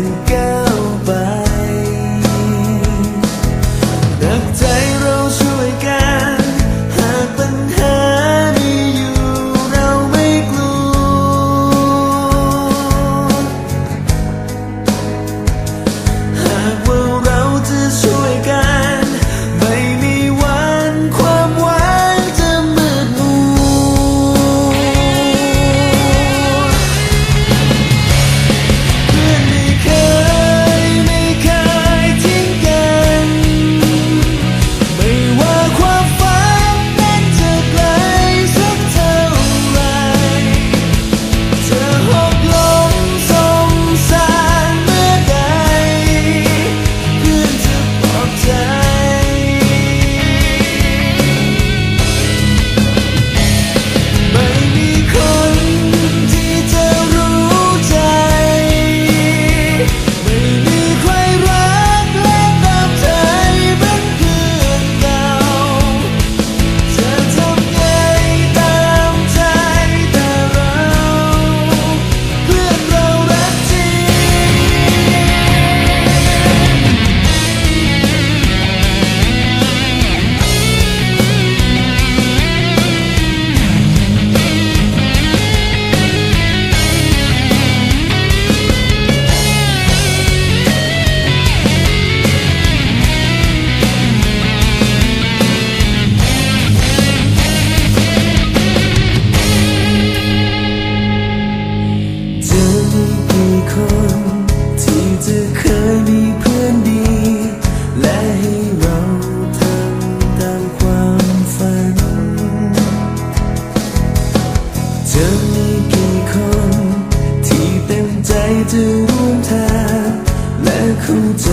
didn't get จะร่วมทางและเข้าใจ